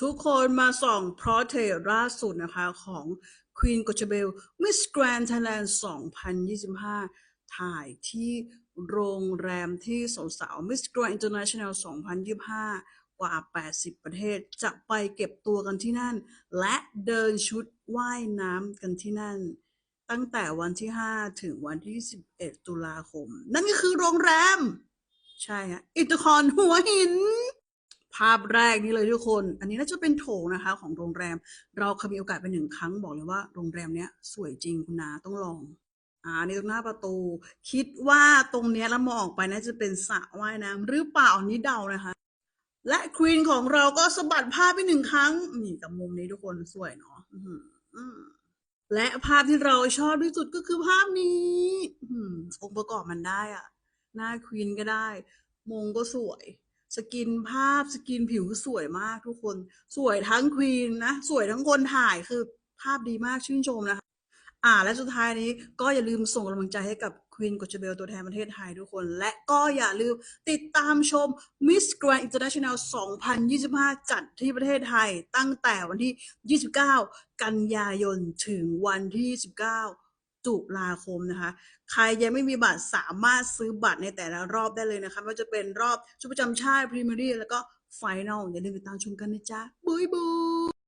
ทุกคนมาส่องพรอเทรล่าสุดนะคะของ Queen g o c h a b e l Miss Grand Thailand 2025 ถ่ายที่โรงแรมที่สาวๆ Miss Grand International 2025 กว่า 80 ประเทศจะไปเก็บตัวกันที่นั่น และเดินชุดว่ายน้ำกันที่นั่น ตั้งแต่วันที่ 5 ถึงวันที่ 11 ตุลาคม นั่นก็คือโรงแรม ใช่ฮะอิตาคอนหัวหิน ภาพแรกนี้เลยทุกคน อันนี้น่าจะเป็นโถงนะคะ ของโรงแรม เราเคยมีโอกาสไปหนึ่งครั้งบอกเลยว่าโรงแรมเนี้ยสวยจริงคุณนาต้องลองอ่านี่ตรงหน้าประตู คิดว่าตรงเนี้ยแล้วมองออกไปน่าจะเป็นสระว่ายน้ำหรือเปล่าอันนี้เดานะคะ และควีนของเราก็สะบัดภาพไปหนึ่งครั้งนี่กับมุมนี้ทุกคนสวยเนาะและภาพที่เราชอบที่สุดก็คือภาพนี้อื้อหือองค์ประกอบมันได้อะหน้าควีนก็ได้ มงก็สวย สกินภาพสกินผิวสวยมากทุกคน สวยทั้งควีนนะ สวยทั้งคนถ่ายคือภาพดีมากชื่นชมนะคะ อ่า และสุดท้ายนี้ก็อย่าลืมส่งกำลังใจให้กับควีนก c เบลตัวแทนประเทศไทยทุกคน และก็อย่าลืมติดตามชม Miss Grand International 2025 จัดที่ประเทศไทยตั้งแต่วันที่ 29 กันยายนถึงวันที่ 19 ตุลาคมนะคะ ใครยังไม่มีบัตรสามารถซื้อบัตรในแต่ละรอบได้เลยนะคะไม่ว่าจะเป็นรอบชุดประจำชาติพรีเมียร์ลีกแล้วก็ไฟนอลอย่าลืมติดตามชมกันนะจ๊ะบุยบุย